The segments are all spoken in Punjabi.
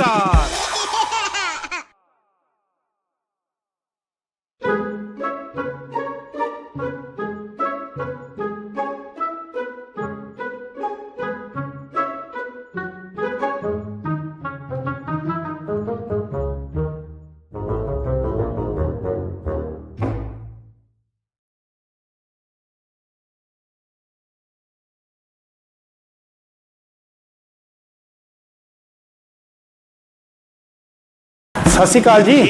ਸਟਾਰ ਸਤਿ ਸ਼੍ਰੀ ਅਕਾਲ ਜੀ।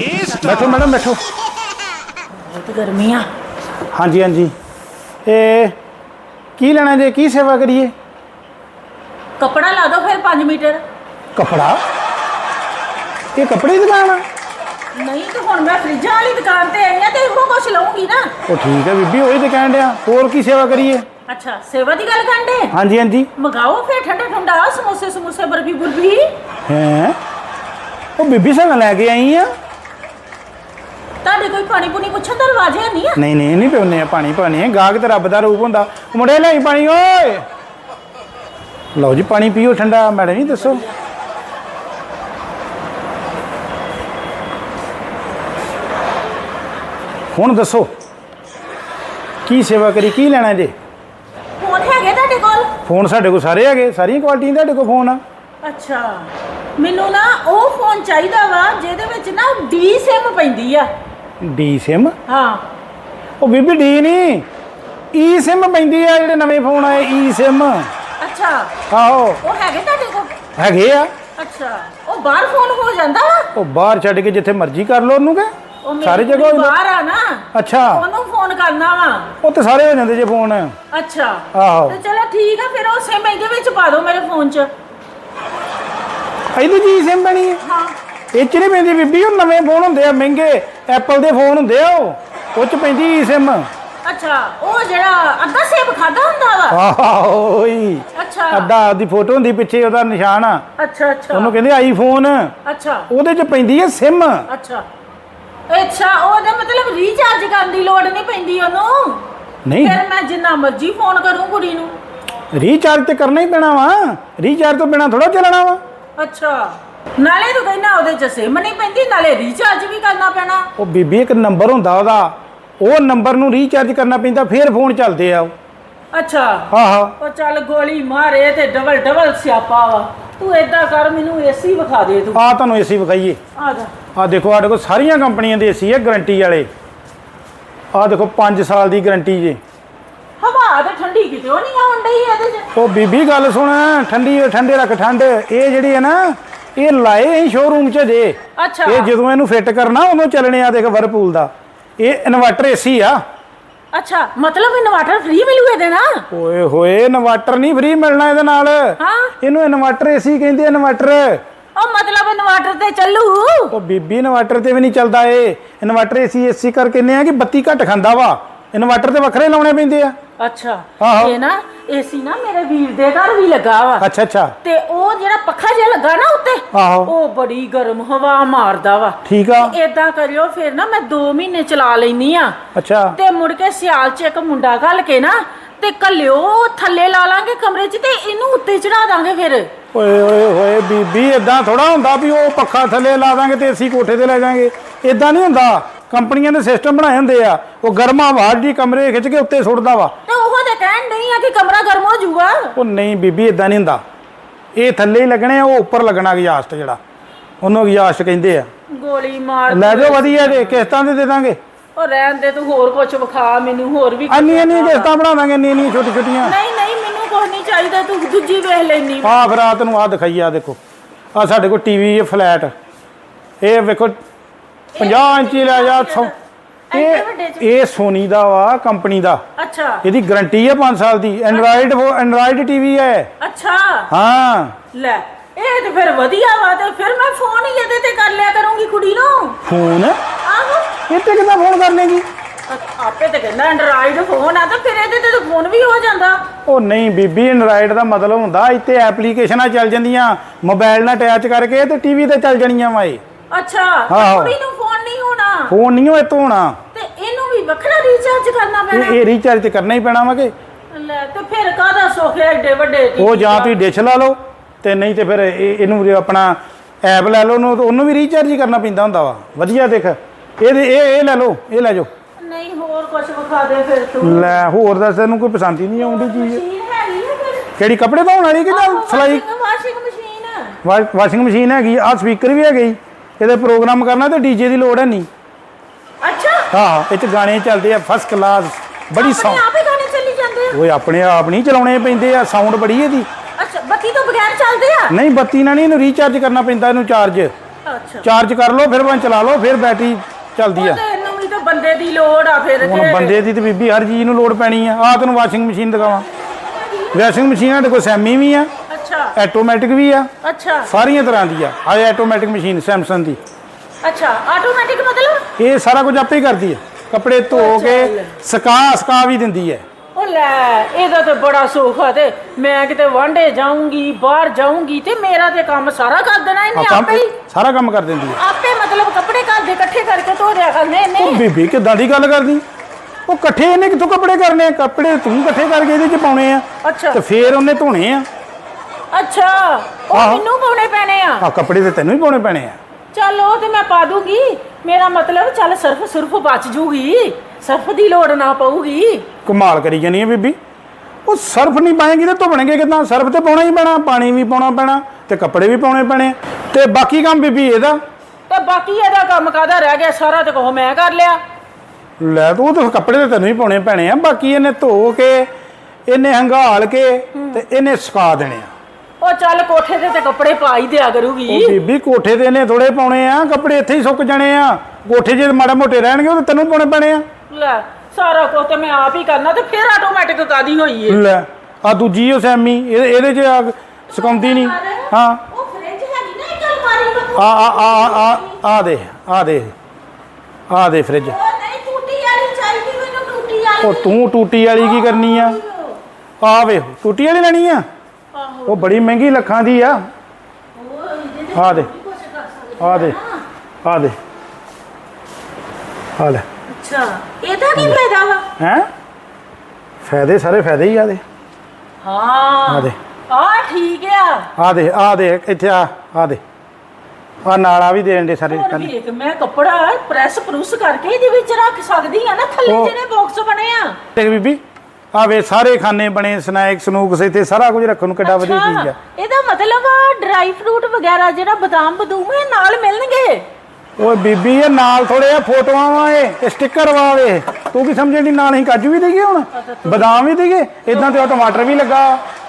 ਬੈਠੋ ਮੈਡਮ ਬੈਠੋ। ਬਹੁਤ ਗਰਮੀ ਆ। ਹਾਂਜੀ ਹਾਂਜੀ। ਇਹ ਕੀ ਲੈਣਾ ਜੇ? ਕੀ ਸੇਵਾ ਕਰੀਏ? ਕੱਪੜਾ ਲਾ ਦਿਓ ਫਿਰ 5 ਮੀਟਰ। ਕਪੜਾ? ਇਹ ਕੱਪੜੇ ਦੀ ਦੁਕਾਨ ਆ? ਨਹੀਂ ਤੇ ਹੁਣ ਮੈਂ ਫਰਿੱਜਾਂ ਵਾਲੀ ਦੁਕਾਨ ਤੇ ਆਈ ਆ ਤੇ ਇਹੋ ਕੁਛ ਲਵਾਂਗੀ ਨਾ। ਉਹ ਠੀਕ ਹੈ ਬੀਬੀ ਉਹੀ ਤੇ ਕਹਿਣ ਡਿਆ। ਹੋਰ ਕੀ ਸੇਵਾ ਕਰੀਏ? ਅੱਛਾ ਸੇਵਾ ਦੀ ਗੱਲ ਕਰਦੇ ਹਾਂਜੀ ਹਾਂਜੀ। ਮਗਾਓ ਫਿਰ ਠੰਡਾ ਠੰਡਾ ਸਮੋਸੇ ਸਮੋਸੇ ਬਰਫੀ ਬੁਰਫੀ ਹੈ? ਉਹ ਬੀਬੀ ਸਾਨੂੰ ਲੈ ਕੇ ਆਈ ਆ। ਤੁਹਾਡੇ ਕੋਈ ਪਾਣੀ ਪੁਣੀ ਪੁੱਛਣ ਦਾ ਰਿਵਾਜ ਹੈ ਨਹੀਂ ਆ? ਨਹੀਂ ਨਹੀਂ ਨਹੀਂ ਪਿਉਨੇ ਆ ਪਾਣੀ ਪਾਣੀ ਗਾਹਕ ਤੇ ਰੱਬ ਦਾ ਰੂਪ ਹੁੰਦਾ। ਮੁੰਡੇ ਲੈ ਪਾਣੀ ਓਏ! ਲਓ ਜੀ ਪਾਣੀ ਪੀਓ ਠੰਡਾ ਮੈਡਮ ਜੀ ਦੱਸੋ। ਹੁਣ ਦੱਸੋ ਕੀ ਸੇਵਾ ਕਰੀ ਕੀ ਲੈਣਾ ਜੇ? ਫੋਨ ਹੈਗੇ ਤੁਹਾਡੇ ਕੋਲ? ਫੋਨ ਸਾਡੇ ਕੋਲ ਸਾਰੇ ਹੈਗੇ ਸਾਰੀਆਂ ਕੁਆਲਿਟੀਆਂ ਤੁਹਾਡੇ ਕੋਲ ਫੋਨ ਆ। ਅੱਛਾ। ਮੈਨੂੰ ਨਾ ਉਹ ਫੋਨ ਚਾਹੀਦਾ ਵਾ ਜਿਹਦੇ ਵਿੱਚ ਨਾ ਡੀ ਸਿਮ ਪੈਂਦੀ ਆ। ਡੀ ਸਿਮ ਹਾਂ। ਉਹ ਬੀਬੀ ਡੀ ਨਹੀਂ। ਈ ਸਿਮ ਪੈਂਦੀ ਆ ਜਿਹੜੇ ਨਵੇਂ ਫੋਨ ਆਏ ਈ ਸਿਮ ਅੱਛਾ। ਆਹੋ। ਉਹ ਹੈਗੇ ਤੁਹਾਡੇ ਕੋਲ? ਹੈਗੇ ਆ। ਅੱਛਾ। ਉਹ ਬਾਹਰ ਫੋਨ ਹੋ ਜਾਂਦਾ ਵਾ? ਉਹ ਬਾਹਰ ਛੱਡ ਕੇ ਜਿੱਥੇ ਮਰਜ਼ੀ ਕਰ ਲਓ ਉਹਨੂੰ ਕਿ? ਸਾਰੀ ਜਗ੍ਹਾ ਹੋ ਜਾਂਦਾ। ਬਾਹਰ ਆ ਨਾ। ਅੱਛਾ। ਉਹਨੂੰ ਫੋਨ ਕਰਨਾ ਵਾ। ਉਹ ਤੇ ਸਾਰੇ ਹੋ ਜਾਂਦੇ ਜੇ ਫੋਨ ਅੱਛਾ। ਆਹੋ। ਤੇ ਚਲੋ ਠੀਕ ਆ ਫਿਰ ਉਹ ਸਿਮ ਇਹਦੇ ਵਿੱਚ ਪਾ ਦਿਓ ਮੇਰੇ ਫੋਨ 'ਚ। ਇਹਦੀ ਜੀ ਸਿਮ ਬਣੀ ਹੈ। ਹਾਂ। ਇਹ ਚ ਨਹੀਂ ਪੈਂਦੀ ਬੀਬੀ ਉਹ ਨਵੇਂ ਫੋਨ ਹੁੰਦੇ ਆ ਮਹਿੰਗੇ ਐਪਲ ਦੇ ਫੋਨ ਹੁੰਦੇ ਆ ਉਹ। ਉਹ ਚ ਪੈਂਦੀ ਸਿਮ ਅੱਛਾ ਉਹ ਜਿਹੜਾ ਅੱਧਾ ਸੇਬ ਖਾਦਾ ਹੁੰਦਾ ਵਾ? ਆਹੋ ਓਈ ਅੱਛਾ। ਅੱਧਾ ਦੀ ਫੋਟੋ ਹੁੰਦੀ ਪਿੱਛੇ ਉਹਦਾ ਨਿਸ਼ਾਨ। ਆ ਅੱਛਾ ਅੱਛਾ। ਉਹਨੂੰ ਕਹਿੰਦੇ ਆਈਫੋਨ ਅੱਛਾ। ਉਹਦੇ ਚ ਪੈਂਦੀ ਹੈ ਸਿਮ ਅੱਛਾ। ਅੱਛਾ ਉਹਦਾ ਮਤਲਬ ਰੀਚਾਰਜ ਕਰਨ ਦੀ ਲੋੜ ਨਹੀਂ ਪੈਂਦੀ ਉਹਨੂੰ। ਨਹੀਂ। ਫਿਰ ਮੈਂ ਜਿੰਨਾ ਮਰਜ਼ੀ ਫੋਨ ਕਰੂੰ ਕੁੜੀ ਨੂੰ। ਰੀਚਾਰਜ ਤੇ ਕਰਨਾ ਹੀ ਪੈਣਾ ਵਾ। ਰੀਚਾਰਜ ਤੋਂ ਬਿਨਾ ਥੋੜਾ ਚੱਲਣਾ ਵਾ। ਅੱਛਾ। ਨਾਲੇ ਤੂੰ ਕਹਿੰਦਾ ਉਹਦੇ 'ਚ ਸਿਮ ਨਹੀਂ ਪੈਂਦੀ ਨਾਲੇ ਰੀਚਾਰਜ ਵੀ ਕਰਨਾ ਪੈਣਾ। ਉਹ ਬੀਬੀ ਇੱਕ ਨੰਬਰ ਹੁੰਦਾ ਉਹਦਾ। ਉਹ ਨੰਬਰ ਨੂੰ ਰੀਚਾਰਜ ਕਰਨਾ ਪੈਂਦਾ ਫੇਰ ਫੋਨ ਚੱਲਦੇ ਆ ਉਹ। ਅੱਛਾ। ਆਹੋ ਉਹ ਚੱਲ ਗੋਲੀ ਮਾਰੇ ਤੇ ਡਬਲ ਡਬਲ ਸਿਆਪਾ ਵਾ। ਤੂੰ ਏਦਾਂ ਕਰ ਮੈਨੂੰ ਏਸੀ ਵਿਖਾ ਦੇ ਤੂੰ। ਆ ਤੁਹਾਨੂੰ ਏਸੀ ਵਿਖਾਈਏ। ਆ ਜਾ। ਆ ਦੇਖੋ ਸਾਡੇ ਕੋਲ ਸਾਰੀਆਂ ਕੰਪਨੀਆਂ ਦੇ ਏਸੀ ਹੈ ਗਾਰੰਟੀ ਵਾਲੇ। ਆ ਦੇਖੋ 5 ਸਾਲ ਦੀ ਗਾਰੰਟੀ ਜੇ। ਹਵਾ ਤੇ ਠੰਡੀ ਕਿਤੇ ਉਹ ਨਹੀਂ ਆਉਣ ਡਈ ਇਹਦੇ 'ਚ? ਉਹ ਬੀਬੀ ਗੱਲ ਸੁਣ ਠੰਡੀ ਠੰਡੇ ਰੱਖ ਠੰਡ। ਇਹ ਜਿਹੜੀ ਹੈ ਨਾ ਇਹ ਲਾਏ ਅਸੀਂ ਸ਼ੋਰੂਮ 'ਚ ਜੇ। ਅੱਛਾ। ਇਹ ਜਦੋਂ ਇਹਨੂੰ ਫਿੱਟ ਕਰਨਾ ਉਦੋਂ ਚੱਲਣੇ ਆ ਦੇਖ ਵਰਪੂਲ ਦਾ। ਇਹ ਇਨਵਰਟਰ ਏਸੀ ਆ। ਅੱਛਾ ਮਤਲਬ ਇਨਵਰਟਰ ਫ੍ਰੀ ਮਿਲੂ ਇਹਦੇ ਨਾਲ? ਓਏ ਹੋਏ ਇਨਵਰਟਰ ਨਹੀਂ ਫ੍ਰੀ ਮਿਲਣਾ ਇਹਦੇ ਨਾਲ। ਹਾਂ। ਇਹਨੂੰ ਇਨਵਰਟਰ ਏਸੀ ਕਹਿੰਦੇ ਇਨਵਰਟਰ ਉਹ ਮਤਲਬ ਇਨਵਰਟਰ ਤੇ ਚੱਲੂ? ਉਹ ਬੀਬੀ ਇਨਵਰਟਰ ਤੇ ਵੀ ਨਹੀਂ ਚੱਲਦਾ ਏ ਇਨਵਰਟਰ ਏਸੀ ਏਸੀ ਕਰਕੇ ਨੇ ਆ ਕਿ ਬੱਤੀ ਘੱਟ ਖਾਂਦਾ ਵਾ। ਇਨਵਰਟਰ ਤੇ ਵੱਖਰੇ ਲਾਉਣੇ ਪੈਂਦੇ ਆ। ਅੱਛਾ। ਆਹੋ। ਇਹ ਨਾ ਏਸੀ ਨਾ ਮੇਰੇ ਵੀਰ ਦੇ ਘਰ ਵੀ ਲੱਗਾ ਵਾ। ਅੱਛਾ ਅੱਛਾ। ਤੇ ਉਹ ਜਿਹੜਾ ਪੱਖਾ ਜਿਹਾ ਲੱਗਾ ਨਾ ਉੱਤੇ ਆਹੋ। ਉਹ ਬੜੀ ਗਰਮ ਹਵਾ ਮਾਰਦਾ ਵਾ। ਠੀਕ ਆ। ਏਦਾਂ ਕਰਿਓ ਫਿਰ ਨਾ ਮੈਂ 2 ਮਹੀਨੇ ਚਲਾ ਲੈਨੀ ਆ। ਅੱਛਾ। ਤੇ ਮੁੜ ਕੇ ਸਿਆਲ 'ਚ ਇੱਕ ਮੁੰਡਾ ਘੱਲ ਕੇ ਨਾ ਤੇ ਕੱਲਿਓ ਥੱਲੇ ਲਾ ਲਾਂਗੇ ਕਮਰੇ 'ਚ ਤੇ ਇਹਨੂੰ ਉੱਤੇ ਚੜਾ ਦਾਂਗੇ ਫਿਰ। ਓਏ ਓਏ ਹੋਏ ਬੀਬੀ ਇਦਾਂ ਥੋੜਾ ਹੁੰਦਾ ਵੀ ਉਹ ਪੱਖਾ ਥੱਲੇ ਲਾ ਦਾਂਗੇ ਤੇ ਏਸੀ ਕੋਠੇ ਤੇ ਲੈ ਜਾਾਂਗੇ। ਇਦਾਂ ਨਹੀਂ ਹੁੰਦਾ। ਕੰਪਨੀਆਂ ਦੇ ਸਿਸਟਮ ਬਣਾਏ ਹੁੰਦੇ ਆ ਉਹ ਗਰਮਾ ਦੀ ਕਮਰੇ ਖਿੱਚ ਕੇ ਉੱਤੇ ਸੁੱਟਦਾ ਵਾ। ਤੇ ਉਹ ਤੇ ਕਹਿਣ ਨਹੀਂ ਆ ਕਿ ਕਮਰਾ ਗਰਮ ਹੋ ਜਾਊਗਾ। ਉਹ ਨਹੀਂ ਬੀਬੀ ਇਦਾਂ ਨਹੀਂ ਹੁੰਦਾ। ਇਹ ਥੱਲੇ ਹੀ ਲੱਗਣੇ ਆ ਉਹ ਉੱਪਰ ਲੱਗਣਾ ਐਗਜ਼ਾਸਟ ਜਿਹੜਾ। ਉਹਨੂੰ ਐਗਜ਼ਾਸਟ ਕਹਿੰਦੇ ਆ। ਗੋਲੀ ਮਾਰ ਲੈ ਜਾਓ ਵਧੀਆ ਜੇ ਕਿਸ਼ਤਾਂ ਦੇ ਦਾਂਗੇ। ਉਹ ਰਹਿਣ ਦੇ ਤੂੰ ਹੋਰ ਕੁਝ ਵਿਖਾ ਮੈਨੂੰ ਹੋਰ ਵੀ ਅੰਨੀ ਅੰਨੀ। ਕਿਸ਼ਤਾਂ ਬਣਾ ਦਾਂਗੇ ਇੰਨੀ ਇੰਨੀ ਛੋਟੀ ਛੋਟੀਆਂ। ਨਹੀਂ ਨਹੀਂ ਮੈਨੂੰ ਕੁਝ ਨਹੀਂ ਚਾਹੀਦਾ ਤੂੰ ਦੂਜੀ ਵੇਖ ਲੈਨੀ ਆ ਫਿਰ ਆ ਤੈਨੂੰ ਆ ਦਿਖਾਈ ਆ ਦੇਖੋ। ਆ ਸਾਡੇ ਕੋਲ ਟੀਵੀ ਹੈ ਫਲੈਟ। ਇਹ ਵੇਖੋ 50 ਇੰਚੀ ਲੈ ਜਾ ਸੌ- ਐਡੇ ਵੱਡੇ ਚ। ਇਹ ਇਹ ਸੋਨੀ ਦਾ ਵਾ ਕੰਪਨੀ ਦਾ। ਅੱਛਾ। ਇਹਦੀ ਗਾਰੰਟੀ ਹੈ 5 ਸਾਲ ਦੀ। ਐਂਡਰਾਇਡ ਐਂਡਰਾਇਡ ਟੀਵੀ ਹੈ ਅੱਛਾ। ਹਾਂ। ਲੈ ਇਹ ਤੇ ਫਿਰ ਵਧੀਆ ਵਾ ਤੇ ਫਿਰ ਮੈਂ ਫੋਨ ਹੀ ਇਹਦੇ ਤੇ ਕਰ ਲਿਆ ਕਰੂੰਗੀ ਕੁੜੀ ਨੂੰ। ਫੋਨ ਆਹੋ। ਇਹ ਤੇ ਕਿੱਦਾਂ ਫੋਨ ਕਰਨੇਗੀ ਅ- ਆਪੇ ਤੇ ਕਹਿੰਦਾ ਐਂਡਰਾਇਡ ਫੋਨ ਆ ਤਾਂ ਫਿਰ ਇਹਦੇ ਤੇ ਤਾਂ ਫੋਨ ਵੀ ਹੋ ਜਾਂਦਾ। ਉਹ ਨਹੀਂ ਬੀਬੀ ਐਂਡਰਾਇਡ ਦਾ ਮਤਲਬ ਹੁੰਦਾ ਇੱਥੇ ਐਪਲੀਕੇਸ਼ਨਾਂ ਚੱਲ ਜਾਂਦੀਆਂ ਮੋਬਾਈਲ ਨਾਲ ਅਟੈਚ ਕਰਕੇ ਤੇ ਟੀਵੀ ਤੇ ਚੱਲ ਜਾਣੀਆਂ ਵਾ ਇਹ। ਅੱਛਾ ਆਹੋ। ਕੁੜੀ ਨੂੰ ਫੋਨ ਨਹੀਂ ਹੋਣਾ। ਫੋਨ ਨਹੀਂ ਹੋਏ ਤੋਂ ਹੋਣਾ ਤੇ ਇਹਨੂੰ ਵੀ ਵੱਖਰਾ ਰੀਚਾਰਜ ਕਰਨਾ ਇਹ ਪੈਣਾ। ਇਹ ਰੀਚਾਰਜ ਤੇ ਕਰਨਾ ਹੀ ਪੈਣਾ ਵਾ ਕਿ? ਲੈ ਤੇ ਫਿਰ ਕਾਹਦਾ ਸੁੱਖ ਹੈ ਏਡੇ ਵੱਡੇ ਉਹ TV ਜਾਂ ਦਾ? ਤੁਸੀਂ ਡਿਸ਼ ਲਾ ਲਓ ਤੇ ਨਹੀਂ ਤੇ ਫਿਰ ਇਹ- ਇਹਨੂੰ ਵੀ ਆਪਣਾ ਐਪ ਲੈ ਲਓ ਉਹਨੂੰ ਉਹਨੂੰ ਵੀ ਰੀਚਾਰਜ ਹੀ ਕਰਨਾ ਪੈਂਦਾ ਹੁੰਦਾ ਵਾ। ਵਧੀਆ ਦੇਖ। ਇਹਦੇ ਇਹ ਇਹ ਲੈ ਲਓ ਇਹ ਲੈ ਜਾਓ। ਨਹੀਂ ਹੋਰ ਕੁਝ ਵਿਖਾ ਦੇ ਫਿਰ ਤੂੰ। ਲੈ ਹੋਰ ਦੱਸ ਤੈਨੂੰ ਕੋਈ ਪਸੰਦ ਹੀ ਨਹੀਂ ਆਉਂਦੀ ਚੀਜ਼। ਮਸ਼ੀਨ ਹੈਗੀ ਆ ਫਿਰ? ਕਿਹੜੀ ਕੱਪੜੇ ਧੋਣ ਵਾਲੀ ਕਿ ਜਾਂ ਸਲਾਈ? ਵਾਸ਼ਿੰਗ ਮਸ਼ੀਨ ਵਾਸ਼ਿੰਗ ਮਸ਼ੀਨ ਹੈਗੀ ਆ ਸਪੀਕਰ ਵੀ ਹੈਗੇ। ਇਹਦੇ ਪ੍ਰੋਗਰਾਮ ਕਰਨਾ ਤੇ ਡੀਜੇ ਦੀ ਲੋੜ ਹੈ ਨਹੀਂ। ਅੱਛਾ। ਹਾਂ ਇਹ ਚ ਗਾਣੇ ਚੱਲਦੇ ਆ ਫਸਟ ਕਲਾਸ ਬੜੀ ਆਪਣੇ ਸਾਊਂਡ ਆਪ ਹੀ ਗਾਣੇ ਚੱਲੀ ਜਾਂਦੇ ਆ। ਓਏ ਆਪਣੇ ਆਪ ਨਹੀਂ ਚਲਾਉਣੇ ਪੈਂਦੇ ਆ ਸਾਊਂਡ ਬੜੀ ਇਹਦੀ। ਅੱਛਾ ਬੱਤੀ ਤੋਂ ਬਗੈਰ ਚੱਲਦੇ ਆ? ਨਹੀਂ ਬੱਤੀ ਨਾਲ ਨਹੀਂ ਇਹਨੂੰ ਰੀਚਾਰਜ ਕਰਨਾ ਪੈਂਦਾ ਇਹਨੂੰ ਚਾਰਜ ਅੱਛਾ। ਚਾਰਜ ਕਰ ਲਓ ਫਿਰ ਬੰਦ ਚਲਾ ਲਓ ਫਿਰ ਬੈਟਰੀ ਚੱਲਦੀ ਆ। ਤੇ ਇਹਨੂੰ ਵੀ ਤਾਂ ਬੰਦੇ ਦੀ ਲੋੜ ਆ ਫਿਰ ਹੁਣ ਬੰਦੇ ਦੀ ਤੇ ਬੀਬੀ ਹਰ ਚੀਜ਼ ਨੂੰ ਲੋੜ ਪੈਣੀ ਆ। ਆ ਤੈਨੂੰ ਵਾਸ਼ਿੰਗ ਮਸ਼ੀਨ ਦਿਖਾਵਾਂ। ਵਾਸ਼ਿੰਗ ਮਸ਼ੀਨ ਸਾਡੇ ਕੋਲ ਸੈਮੀ ਵੀ ਆ। ਅੱਛਾ। ਆਟੋਮੈਟਿਕ ਵੀ ਆ। ਅੱਛਾ। ਸਾਰੀਆਂ ਤਰ੍ਹਾਂ ਦੀ ਆ। ਆ ਆਟੋਮੈਟਿਕ ਮਸ਼ੀਨ ਸੈਮਸੰਗ ਦੀ। ਅੱਛਾ ਆਟੋਮੈਟਿਕ ਮਤਲਬ? ਇਹ ਸਾਰਾ ਕੁਝ ਆਪੇ ਹੀ ਕਰਦੀ ਹੈ ਕੱਪੜੇ ਧੋ ਕੇ ਸਕਾ ਸਕਾ ਵੀ ਦਿੰਦੀ ਹੈ ਉਹ ਲੈ ਇਹਦਾ ਤੇ ਬੜਾ ਸੁੱਖ ਆ ਤੇ ਮੈਂ ਕਿਤੇ ਵਾਂਡੇ ਜਾਊਂਗੀ ਬਾਹਰ ਜਾਊਂਗੀ ਤੇ ਮੇਰਾ ਤੇ ਕੰਮ ਸਾਰਾ ਕਰ ਦੇਣਾ ਇਹਨੇ ਆਪਾਂ ਹੀ। ਸਾਰਾ ਕੰਮ ਕਰ ਦਿੰਦੀ ਹੈ ਆਪੇ ਮਤਲਬ ਕੱਪੜੇ ਘਰ ਦੇ ਇਕੱਠੇ ਕਰਕੇ ਧੋ ਦਿਆ ਕਰਨੇ ਉਹ ਇਹਨੇ ਬੀਬੀ ਕਿੱਦਾਂ ਦੀ ਗੱਲ ਕਰਦੀ? ਉਹ ਇਕੱਠੇ ਇਹਨੇ ਕਿੱਥੋਂ ਕੱਪੜੇ ਕਰਨੇ? ਕੱਪੜੇ ਤੂੰ ਇਕੱਠੇ ਕਰਕੇ ਇਹਦੇ 'ਚ ਪਾਉਣੇ ਆ। ਅੱਛਾ। ਤੇ ਫੇਰ ਉਹਨੇ ਧੋਣੇ ਆ। ਅੱਛਾ ਉਹ ਆਹੋ। ਮੈਨੂੰ ਪਾਉਣੇ ਪੈਣੇ ਆ? ਆ ਕੱਪੜੇ ਤੇ ਤੈਨੂੰ ਹੀ ਪਾਉਣੇ ਪੈਣੇ ਆ। ਚੱਲ ਉਹ ਤੇ ਮੈਂ ਪਾ ਦੂੰਗੀ। ਮੇਰਾ ਮਤਲਬ ਚੱਲ ਸਰਫ ਸੁਰਫ ਬਚ ਜੂਗੀ। ਸਰਫ ਦੀ ਲੋੜ ਨਾ ਪਊਗੀ। ਕਮਾਲ ਕਰੀ ਜਾਨੀ ਹੈ ਬੀਬੀ। ਉਹ ਸਰਫ ਨਹੀਂ ਪਾਏਗੀ ਤੇ ਧੋਣਗੇ ਕਿਦਾਂ? ਸਰਫ ਤੇ ਪਾਉਣਾ ਹੀ ਪੈਣਾ ਪਾਣੀ ਵੀ ਪਾਉਣਾ ਪੈਣਾ ਤੇ ਕੱਪੜੇ ਵੀ ਪਾਉਣੇ ਪੈਣੇ। ਆ। ਤੇ ਬਾਕੀ ਕੰਮ ਬੀਬੀ ਇਹਦਾ? ਤੇ ਬਾਕੀ ਇਹਦਾ ਕੰਮ ਕਾਦਾ ਰਹਿ ਗਿਆ? ਸਾਰਾ ਤੇ ਕਹੋ ਮੈਂ ਕਰ ਲਿਆ। ਲੈ ਤੂੰ ਤੇ ਕੱਪੜੇ ਤੇ ਤੈਨੂੰ ਹੀ ਪਾਉਣੇ ਪੈਣੇ ਆ। ਬਾਕੀ ਇਹਨੇ ਧੋ ਕੇ ਇਹਨੇ ਹੰਗਾਲ ਕੇ ਤੇ ਇਹਨੇ ਸੁਕਾ ਦੇਣੇ ਆ। ਉਹ ਚੱਲ ਕੋਠੇ ਤੇ ਤੇ ਕੱਪੜੇ ਪਾ ਹੀ ਦਿਆ ਕਰੂਗੀ। ਉਹ ਬੀਬੀ ਕੋਠੇ ਤੇ ਇਹਨੇ ਥੋੜੇ ਪਾਉਣੇ ਆ ਕੱਪੜੇ ਇੱਥੇ ਹੀ ਸੁੱਕ ਜਾਣੇ ਆ। ਕੋਠੇ ਜੇ ਮਾੜਾ ਮੋਟੇ ਰਹਿਣਗੇ ਉਹ ਤੇ ਤੈਨੂੰ ਪਾਉਣੇ ਪੈਣੇ ਆ। ਲੈ ਸਾਰਾ ਕੁਝ ਤੇ ਮੈਂ ਆਪ ਹੀ ਕਰਨਾ ਤੇ ਫਿਰ ਆਟੋਮੈਟਿਕ ਕਾਦੀ ਹੋਈ ਏ? ਲੈ ਆ ਦੂਜੀ ਉਹ ਸੈਮੀ ਇਹਦੇ ਇਹਦੇ 'ਚ ਆ ਸੁਕਾਉਂਦੀ ਨਹੀਂ। ਹਾਂ। ਉਹ ਫ੍ਰਿਜ ਹੈਗੀ ਨਾ ਇੱਕ ਅਲਮਾਰੀ ਆ ਆ ਆ ਆ ਆ ਦੇ ਆ ਦੇ। ਆ ਦੇ ਫ੍ਰਿਜ। ਉਹ ਨਹੀਂ ਟੂਟੀ ਵਾਲੀ ਚਾਹੀਦੀ ਮੈਨੂੰ ਟੂਟੀ ਵਾਲੀ ਉਹ ਤੂੰ ਟੂਟੀ ਵਾਲੀ ਕੀ ਕਰਨੀ ਆ? ਆ ਵੇ ਟੂਟੀ ਵਾਲੀ ਲੈਣੀ ਆ? ਉਹ ਬੜੀ ਮਹਿੰਗੀ ਲੱਖਾਂ ਦੀ ਆ। ਆ ਦੇ। ਆ ਦੇ। ਆ ਦੇ। ਆ ਲੈ। ਅੱਛਾ ਇਹਦਾ ਕੀ ਫਾਇਦਾ ਵਾ? ਹੈ? ਫਾਇਦੇ ਸਾਰੇ ਫਾਇਦੇ ਹੀ ਆ ਦੇ। ਹਾਂ। ਆ ਦੇ। ਆ ਠੀਕ ਆ। ਆ ਦੇ ਆ ਦੇ ਇੱਥੇ ਆ ਆ ਦੇ। ਆ ਨਾਲਾ ਵੀ ਦੇਣ ਦੇ ਸਾਰੇ ਹੁਣ ਵੇਖ ਮੈਂ ਕੱਪੜਾ ਪ੍ਰੈਸ ਪ੍ਰੂਸ ਕਰਕੇ ਇਹਦੇ ਵਿੱਚ ਰੱਖ ਸਕਦੀ ਆ ਨਾ ਥੱਲੇ ਉਹ- ਜਿਹੜੇ ਬਾਕਸ ਬਣੇ ਆ। ਦੇਖ ਬੀਬੀ। ਆ ਵੇ ਸਾਰੇ ਖਾਨੇ ਬਣੇ ਸਨੈਕ ਸਨੂਕਸ ਇੱਥੇ ਸਾਰਾ ਕੁਝ ਰੱਖਣ ਨੂੰ ਕਿੱਡਾ ਵਧੀਆ ਚੀਜ਼ ਆ। ਇਹਦਾ ਮਤਲਬ ਆ ਡਰਾਈ ਫਰੂਟ ਵਗੈਰਾ ਜਿਹੜਾ ਬਦਾਮ ਬਦੂਮ ਇਹ ਨਾਲ ਮਿਲਣਗੇ? ਓਏ ਬੀਬੀ ਇਹ ਨਾਲ ਥੋੜੇ ਆ ਫੋਟੋਆਂ ਵਾ ਇਹ ਸਟicker ਵਾ ਵੇ। ਤੂੰ ਕੀ ਸਮਝਣ ਦੀ ਨਾਲ ਅਸੀਂ ਕਾਜੂ ਵੀ ਦੇਈਏ ਹੁਣ? ਬਦਾਮ ਵੀ ਦੇਈਏ? ਇਦਾਂ ਤੇ ਉਹ ਟਮਾਟਰ ਵੀ ਲੱਗਾ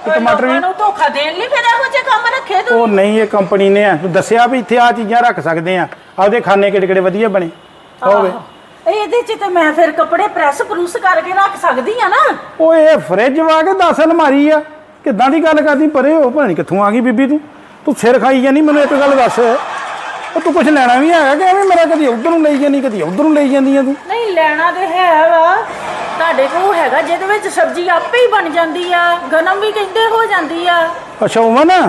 ਤੇ ਟਮਾਟਰ ਵੀ ਨੂੰ ਧੋਖਾ ਦੇਣ ਲਈ ਫਿਰ ਇਹੋ ਜਿਹੇ ਕੰਮ ਰੱਖੇ ਤੂੰ? ਉਹ ਨਹੀਂ ਇਹ ਕੰਪਨੀ ਨੇ ਆ। ਤੂੰ ਦੱਸਿਆ ਵੀ ਇੱਥੇ ਆ ਚੀਜ਼ਾਂ ਰੱਖ ਸਕਦੇ ਆ। ਆਪਦੇ ਖਾਨੇ ਕਿਹੜੇ ਕਿਹੜੇ ਵਧੀਆ ਬਣੇ। ਹੋਵੇ। ਇਹਦੇ ਚ ਤੇ ਮੈਂ ਫਿਰ ਕੱਪੜੇ ਪ੍ਰੈਸ ਪ੍ਰੂਸ ਕਰਕੇ ਰੱਖ ਸਕਦੀ ਆ ਨਾ। ਓਏ ਇਹ ਫ੍ਰਿਜ ਵਾ ਕੇ 10 ਅਲਮਾਰੀ ਆ। ਕਿੱਦਾਂ ਦੀ ਗੱਲ ਕਰਦੀ ਪਰੇ ਹੋ ਪਤਾ ਨਹੀਂ ਕਿੱਥੋਂ ਆ ਗਈ ਬੀਬੀ ਤੂੰ। ਤੂੰ ਸਿਰ ਖਾਈ ਜਾਨੀ ਮੈਨੂੰ ਇੱਕ ਗੱਲ ਦੱਸ। ਉਹ ਤੂੰ ਕੁਝ ਲੈਣਾ ਵੀ ਹੈਗਾ ਕਿ ਐਵੇਂ ਮੇਰਾ ਕਦੀ ਉਧਰ ਨੂੰ ਲਈ ਜਾਨੀ ਕਦੀ ਉਧਰ ਨੂੰ ਲਈ ਜਾਂਦੀ ਆ ਤੂੰ? ਨਹੀਂ ਲੈਣਾ ਤੇ ਹੈ ਵਾ। ਤੁਹਾਡੇ ਕੋਲ ਹੈਗਾ ਜਿਹਦੇ ਵਿੱਚ ਸਬਜ਼ੀ ਆਪੇ ਹੀ ਬਣ ਜਾਂਦੀ ਆ ਗਨਮ ਵੀ ਕਹਿੰਦੇ ਹੋ ਜਾਂਦੀ ਆ। ਅੱਛਾ ਉਹ ਨਾ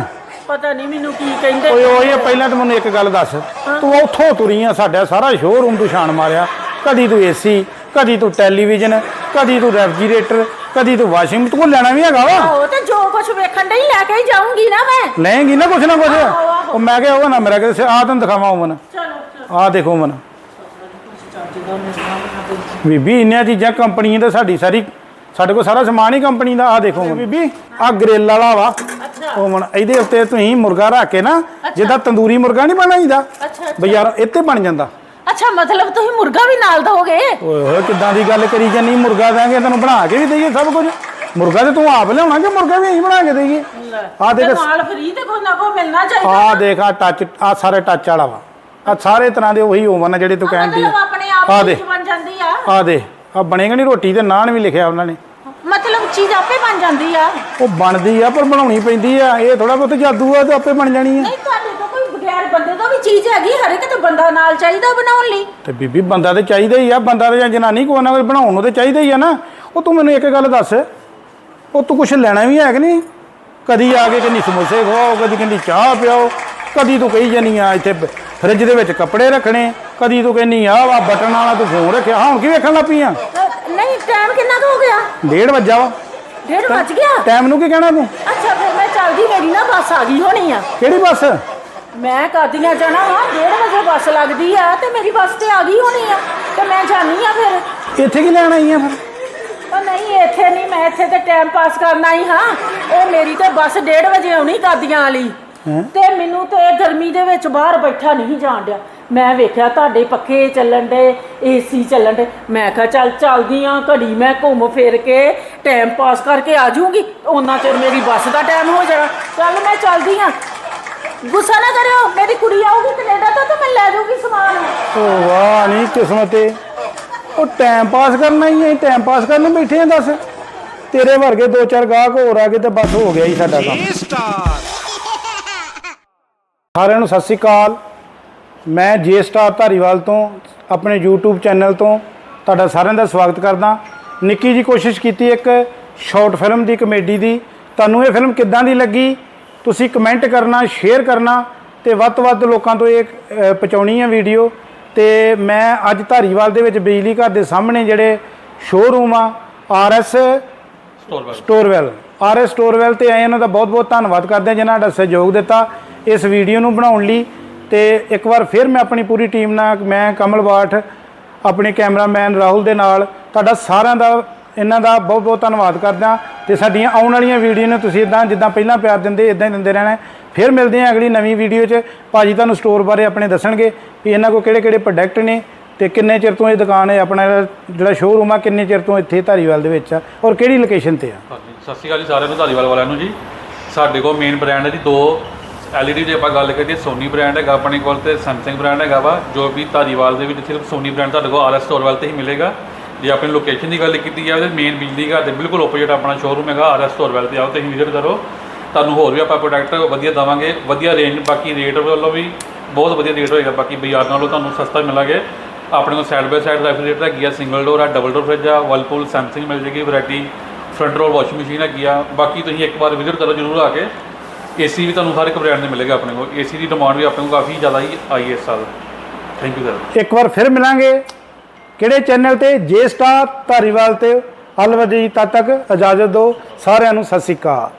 ਪਤਾ ਨਹੀਂ ਮੈਨੂੰ ਕੀ ਕਹਿੰਦੇ ਓਏ ਓਏ ਪਹਿਲਾਂ ਤਾਂ ਮੈਨੂੰ ਇੱਕ ਗੱਲ ਦੱਸ। ਤੂੰ ਉੱਥੋਂ ਤੁਰੀ ਆ ਸਾਡਾ ਸਾਰਾ ਸ਼ੋਰੂਮ ਤੂੰ ਛਾਣ ਮਾਰਿਆ। ਕਦੀ ਤੂੰ ਏਸੀ ਕਦੀ ਤੂੰ ਟੈਲੀਵਿਜ਼ਨ ਕਦੀ ਤੂੰ ਰੈਫਰੀਜਰੇਟਰ ਕਦੀ ਤੂੰ ਵਾਸ਼ਿੰਗ ਤੂੰ ਲੈਣਾ ਵੀ ਹੈਗਾ ਵਾ। ਆਹੋ ਤੇ ਜੋ ਕੁਝ ਵੇਖਣ ਡਈ ਲੈ ਕੇ ਹੀ ਜਾਊਂਗੀ ਨਾ ਮੈਂ। ਲੈਂਗੀ ਨਾ ਕੁਛ ਨਾ ਕੁਛ। ਆਹੋ, ਆਹੋ। ਉਹ ਮੈਂ ਕਿਹਾ ਉਹ ਨਾ ਮੇਰਾ ਕਿ ਆ ਤੈਨੂੰ ਦਿਖਾਵਾਂ ਉਹ ਮਨ ਚਲੋ। ਆ ਦੇਖੋ ਮਨ ਬੀਬੀ ਇੰਨੀਆਂ ਚੀਜ਼ਾਂ ਕੰਪਨੀਆਂ ਦਾ ਸਾਡੀ ਸਾਰੀ ਸਾਡੇ ਕੋਲ ਸਾਰਾ ਸਮਾਨ ਹੀ ਕੰਪਨੀ ਦਾ ਆ ਦੇਖੋ ਬੀਬੀ। ਆ ਗ੍ਰਿਲ ਵਾਲਾ ਵਾ। ਅੱਛਾ। ਉਹ ਮਨ ਇਹਦੇ ਉੱਤੇ ਤੁਸੀਂ ਮੁਰਗਾ ਰੱਖ ਕੇ ਨਾ ਜਿੱਦਾਂ ਤੰਦੂਰੀ ਮੁਰਗਾ ਨਹੀਂ ਬਣਾਈਦਾ। ਅੱਛਾ ਬਾਜ਼ਾਰ ਇੱਥੇ ਬਣ ਜਾਂਦਾ। ਅੱਛਾ ਮਤਲਬ ਤੁਸੀਂ ਮੁਰਗਾ ਵੀ ਨਾਲ ਦੋਗੇ ਓਏ ਹੋਏ ਕਿੱਦਾਂ ਦੀ ਗੱਲ ਕਰੀ ਜਾਨੀ? ਮੁਰਗਾ ਦਾਂਗੇ ਤੈਨੂੰ ਬਣਾ ਕੇ ਵੀ ਦਈਏ ਸਭ ਕੁਝ। ਮੁਰਗਾ ਤੇ ਤੂੰ ਆਪ ਲਿਆਉਣਾ ਕਿ ਮੁਰਗਾ ਵੀ ਅਸੀਂ ਬਣਾ ਕੇ ਦਈਏ? ਆ ਦੇਖ ਨਾਲ ਫਰੀ ਤੇ ਕੋਈ ਨਾ ਕੋਈ ਮਿਲਣਾ ਚਾਹੀਦਾ। ਆ ਦੇਖ ਆ ਟੱਚ ਆ ਸਾਰੇ ਟੱਚ ਵਾਲਾ ਵਾ। ਆ ਸਾਰੇ ਤਰ੍ਹਾਂ ਦੇ ਉਹੀ ਓਵਨ ਆ ਜਿਹੜੇ ਤੂੰ ਕਹਿਣ ਦੀ ਮਤਲਬ ਆਪਣੇ ਆਪ ਹੀ ਬਣ ਜਾਂਦੀ ਆ। ਆ ਦੇ ਆ ਬਣੇਗਾ ਨਹੀਂ ਰੋਟੀ ਤੇ ਨਾਨ ਵੀ ਲਿਖਿਆ ਉਹਨਾਂ ਨੇ। ਮਤਲਬ ਚੀਜ਼ ਆਪੇ ਬਣ ਜਾਂਦੀ ਆ। ਉਹ ਬਣਦੀ ਆ ਪਰ ਬਣਾਉਣੀ ਪੈਂਦੀ ਆ। ਇਹ ਥੋੜਾ ਬਹੁਤ ਜਾਦੂ ਆ ਤੇ ਆਪੇ ਬਣ ਜਾਣੀ ਆ। ਨਹੀਂ ਤੁਹਾਡੇ ਤੋਂ ਕੋਈ ਬਗੈਰ ਬੰਦੇ ਤੋਂ ਵੀ ਚੀਜ਼ ਹੈਗੀ ਹਰ ਇੱਕ ਤੇ ਬੰਦਾ ਨਾਲ ਚਾਹੀਦਾ ਬਣਾਉਣ ਲਈ। ਤੇ ਬੀਬੀ ਬੰਦਾ ਤੇ ਚਾਹੀਦਾ ਹੀ ਆ ਬੰਦਾ ਤੇ ਜਾਂ ਜਨਾਨੀ ਕੋਈ ਨਾ ਕੋਈ ਬਣਾਉਣ ਨੂੰ ਤੇ ਚਾਹੀਦਾ ਹੀ ਆ ਨਾ। ਉਹ ਤੂੰ ਮੈਨੂੰ ਇੱਕ ਗੱਲ ਦੱਸ ਉਹ ਤੂੰ ਕੁਛ ਲੈਣਾ ਵੀ ਹੈ ਕਿ ਨਹੀਂ? ਕਦੀ ਆ ਕੇ ਕਹਿੰਦੀ ਸਮੋਸੇ ਖਵਾਓ ਕਦੀ ਕਹਿੰਦੀ ਚਾਹ ਪਿਆਓ ਕਦੀ ਤੂੰ ਕਹੀ ਜਾਨੀ ਆ ਇੱਥੇ ਫ੍ਰਿਜ ਦੇ ਵਿੱਚ ਕੱਪੜੇ ਰੱਖਣੇ ਕਦੀ ਤੂੰ ਕਹਿੰਨੀ ਆ ਵਾ ਬਟਨ ਵਾਲਾ ਤੂੰ ਫੋਨ ਰੱਖਿਆ ਹੁਣ ਕੀ ਵੇਖਣ ਲੱਗ ਪਈ ਆ ਨਹੀਂ ਟਾਈਮ ਕਿੰਨਾ ਕੁ ਹੋ ਗਿਆ? ਡੇਢ ਵੱਜਾ ਵਾ। ਡੇਢ ਵੱਜ ਗਿਆ? ਟਾਈਮ ਨੂੰ ਕੀ ਕਹਿਣਾ ਤੂੰ? ਅੱਛਾ ਫਿਰ ਮੈਂ ਚੱਲਦੀ ਮੇਰੀ ਨਾ ਬੱਸ ਆ ਗਈ ਹੋਣੀ ਆ। ਕਿਹੜੀ ਬੱਸ? ਮੈਂ ਕਾਦੀਆਂ ਜਾਣਾ ਵਾ? 1:30 ਵਜੇ ਬੱਸ ਲੱਗਦੀ ਆ ਤੇ ਮੇਰੀ ਬੱਸ ਤੇ ਆ ਗਈ ਹੋਣੀ ਆ। ਤੇ ਮੈਂ ਜਾਣੀ ਆ ਫਿਰ। ਇੱਥੇ ਕੀ ਲੈਣ ਆਈ ਆ ਫਿਰ? ਉਹ ਨਹੀਂ ਇੱਥੇ ਨਹੀਂ ਮੈਂ ਇੱਥੇ ਤੇ ਟਾਈਮ ਪਾਸ ਕਰਨਾ ਹੀ ਹਾਂ। ਉਹ ਮੇਰੀ ਤੇ ਬੱਸ 1:30 ਵਜੇ ਆਉਣੀ ਕਾਦੀਆਂ ਵਾਲੀ। ਹੈਂ? ਤੇ ਮੈਨੂੰ ਤੇ ਗਰਮੀ ਦੇ ਵਿੱਚ ਬਾਹਰ ਬੈਠਾ ਨਹੀਂ ਜਾਣ ਡਿਆ। ਮੈਂ ਵੇਖਿਆ ਤੁਹਾਡੇ ਪੱਖੇ ਚੱਲਣ ਦੇ ਏਸੀ ਚੱਲਣ ਦੇ ਮੈਂ ਕਿਹਾ ਚੱਲ ਚੱਲਦੀ ਆ ਘੜੀ ਮੈਂ ਘੁੰਮ ਫਿਰ ਕੇ ਟਾਈਮ ਪਾਸ ਕਰਕੇ ਆ ਜਾਊਂਗੀ। ਉਹਨਾਂ ਚਿਰ ਮੇਰੀ ਬੱਸ ਦਾ ਟਾਈਮ ਹੋ ਜਾਣਾ। ਚੱਲ ਮੈਂ ਚੱਲਦੀ ਆ। ਗੁੱਸਾ ਨਾ ਕਰਿਓ ਮੇਰੀ ਕੁੜੀ ਆਊਗੀ ਕੈਨੇਡਾ ਤੋਂ ਤੇ ਮੈਂ ਲੈ ਜਾਊਂਗੀ ਸਮਾਨ। ਓ ਵਾਹ ਨਹੀਂ ਕਿਸਮਤ ਉਹ ਟਾਈਮ ਪਾਸ ਕਰਨਾ ਹੀ ਹੈ ਟਾਈਮ ਪਾਸ ਕਰਨ ਬੈਠੇ ਆ ਦੱਸ। ਤੇਰੇ ਵਰਗੇ ਦੋ ਚਾਰ ਗਾਹਕ ਹੋਰ ਆ ਗਏ ਤੇ ਬਸ ਹੋ ਗਿਆ ਹੀ ਸਾਡਾ ਕੰਮ। ਸਾਰਿਆਂ ਨੂੰ ਸਤਿ ਸ੍ਰੀ ਅਕਾਲ। ਮੈਂ ਜੇ ਸਟਾਰ ਧਾਰੀਵਾਲ ਤੋਂ ਆਪਣੇ YouTube ਚੈਨਲ ਤੋਂ ਤੁਹਾਡਾ ਸਾਰਿਆਂ ਦਾ ਸਵਾਗਤ ਕਰਦਾ। ਨਿੱਕੀ ਜੀ ਕੋਸ਼ਿਸ਼ ਕੀਤੀ ਇੱਕ ਸ਼ਾਰਟ ਫਿਲਮ ਦੀ ਕਮੇਡੀ ਦੀ। ਤੁਹਾਨੂੰ ਇਹ ਫਿਲਮ ਕਿੱਦਾਂ ਦੀ ਲੱਗੀ? ਤੁਸੀਂ ਕਮੈਂਟ ਕਰਨਾ ਸ਼ੇਅਰ ਕਰਨਾ ਤੇ ਵੱਧ ਤੋਂ ਵੱਧ ਲੋਕਾਂ ਤੋਂ ਇਹ ਪਹੁੰਚਾਉਣੀ ਹੈ ਵੀਡੀਓ ਤੇ ਮੈਂ ਅੱਜ ਧਾਰੀਵਾਲ ਦੇ ਵਿੱਚ ਬਿਜਲੀ ਘਰ ਦੇ ਸਾਹਮਣੇ ਜਿਹੜੇ ਸ਼ੋਰੂਮ ਆ ਆਰਐਸ ਸਟੋਰਵੈਲ ਆਰਐਸ ਸਟੋਰਵੈਲ ਤੇ ਆਏ ਇਹਨਾਂ ਦਾ ਬਹੁਤ ਬਹੁਤ ਧੰਨਵਾਦ ਕਰਦੇ ਹਾਂ ਜਿਨ੍ਹਾਂ ਸਾਡਾ ਸਹਿਯੋਗ ਦਿੱਤਾ ਇਸ ਵੀਡੀਓ ਨੂੰ ਬਣਾਉਣ ਲਈ ਤੇ ਇੱਕ ਵਾਰ ਫਿਰ ਮੈਂ ਆਪਣੀ ਪੂਰੀ ਟੀਮ ਨਾਲ ਮੈਂ ਕਮਲ ਬਾਠ ਆਪਣੇ ਕੈਮਰਾਮੈਨ ਰਾਹੁਲ ਦੇ ਨਾਲ ਤੁਹਾਡਾ ਸਾਰਿਆਂ ਦਾ ਇਹਨਾਂ ਦਾ ਬਹੁਤ ਬਹੁਤ ਧੰਨਵਾਦ ਕਰਦਾ ਤੇ ਸਾਡੀਆਂ ਆਉਣ ਵਾਲੀਆਂ ਵੀਡੀਓ ਨੂੰ ਤੁਸੀਂ ਇਦਾਂ ਜਿੱਦਾਂ ਪਹਿਲਾਂ ਪਿਆਰ ਦਿੰਦੇ ਇਦਾਂ ਹੀ ਦਿੰਦੇ ਰਹਿਣਾ। ਫਿਰ ਮਿਲਦੇ ਹਾਂ ਅਗਲੀ ਨਵੀਂ ਵੀਡੀਓ 'ਚ। ਭਾਜੀ ਤੁਹਾਨੂੰ ਸਟੋਰ ਬਾਰੇ ਆਪਣੇ ਦੱਸਣਗੇ ਵੀ ਇਹਨਾਂ ਕੋਲ ਕਿਹੜੇ ਕਿਹੜੇ ਪ੍ਰੋਡਕਟ ਨੇ ਤੇ ਕਿੰਨੇ ਚਿਰ ਤੋਂ ਇਹ ਦੁਕਾਨ ਹੈ, ਆਪਣਾ ਜਿਹੜਾ ਸ਼ੋਰੂਮ ਆ, ਕਿੰਨੇ ਚਿਰ ਤੋਂ ਇੱਥੇ ਧਾਰੀਵਾਲ ਦੇ ਵਿੱਚ ਆ ਔਰ ਕਿਹੜੀ ਲੋਕੇਸ਼ਨ ਤੇ ਆ? ਹਾਂਜੀ, ਸਤਿ ਸ਼੍ਰੀ ਅਕਾਲ ਜੀ ਸਾਰਿਆਂ ਨੂੰ, ਧਾਰੀਵਾਲ ਵਾਲਿਆਂ ਨੂੰ ਜੀ। ਸਾਡੇ ਕੋਲ ਮੇਨ ਬ੍ਰਾਂਡ ਹੈ ਜੀ ਦੋ LED ਦੀ ਆਪਾਂ ਗੱਲ ਕਰੀਏ ਸੋਨੀ ਬ੍ਰਾਂਡ ਹੈਗਾ ਆਪਣੇ ਕੋਲ ਤੇ ਸੈਮਸੰਗ ਬ੍ਰਾਂਡ ਹੈਗਾ ਵਾ, ਜੋ ਵੀ ਧਾਰੀਵਾਲ ਦੇ ਵਿੱਚ ਸਿਰਫ ਸੋਨੀ ਬ੍ਰਾਂਡ ਤੁਹਾਡੇ ਕੋਲ ਆਰਐਸ ਸਟੋਰ ਵੱਲ ਤੇ ਹੀ ਮਿਲੇਗਾ। ਜੇ ਆਪਣੀ ਲੋਕੇਸ਼ਨ ਦੀ ਗੱਲ ਕੀਤੀ ਜਾਵੇ ਤੇ ਮੇਨ ਬਿਜਲੀ ਘਰ ਦੇ ਬਿਲਕੁਲ ਆਪੋਜ਼ਿਟ ਆਪਣਾ ਸ਼ੋਰੂਮ ਹੈਗਾ ਆਰਐਸ ਸਟੋਰ ਵੱਲ ਤੇ ਆਓ, ਤੁਸੀਂ ਵਿਜ਼ਿਟ ਕਰੋ। ਤੁਹਾਨੂੰ ਹੋਰ ਵੀ ਆਪਾਂ ਪ੍ਰੋਡਕਟ ਵਧੀਆ ਦਵਾਂਗੇ, ਵਧੀਆ ਰੇਂਜ ਬਾਕੀ ਰੇਟ ਵੱਲੋਂ ਵੀ ਬਹੁਤ ਵਧੀਆ ਰੇਟ ਹੋਏਗਾ, ਬਾਕੀ ਬਾਜ਼ਾਰ ਨਾਲੋਂ ਤੁਹਾਨੂੰ ਸਸਤਾ ਮਿਲਾਂਗੇ। ਆਪਣੇ ਕੋਲ ਸਾਈਡ ਬਾਈ ਸਾਈਡ ਰੈਫਰੀਜਰੇਟਰ ਹੈਗੀ ਆ ਸਿੰਗਲ ਡੋਰ ਆ ਡਬਲ ਡੋਰ ਫ੍ਰਿਜ ਆ ਵਰਲਪੂਲ ਸੈਮਸੰਗ ਮਿਲ ਜੇਗੀ variety front load washing machine ਹੈਗੀ ਆ। ਬਾਕੀ ਤੁਸੀਂ ਇੱਕ ਵਾਰ ਵਿਜ਼ਿਟ ਕਰੋ ਜਰੂਰ ਆ ਕੇ। ਏਸੀ ਵੀ ਤੁਹਾਨੂੰ ਹਰ ਇੱਕ ਬ੍ਰਾਂਡ ਦੇ ਮਿਲੇਗਾ ਆਪਣੇ ਕੋਲ। ਏਸੀ ਦੀ ਡਿਮਾਂਡ ਵੀ ਆਪਣੇ ਕੋਲ ਕਾਫੀ ਜ਼ਿਆਦਾ ਹੀ ਆਈ ਹੈ ਇਸ ਸਾਲ। ਥੈਂਕ ਯੂ ਸਰ ਇੱਕ ਵਾਰ ਫਿਰ ਮਿਲਾਂਗੇ। ਕਿਹੜੇ ਚੈਨਲ ਤੇ? ਜੇ ਸਟਾਰ ਧਾਰੀਵਾਲ ਤੇ। ਅਲਵਦੀ ਤਦ ਤੱਕ ਇਜਾਜ਼ਤ ਦਿਓ। ਸਾਰਿਆਂ ਨੂੰ ਸਤਿ ਸ੍ਰੀ ਅਕਾਲ।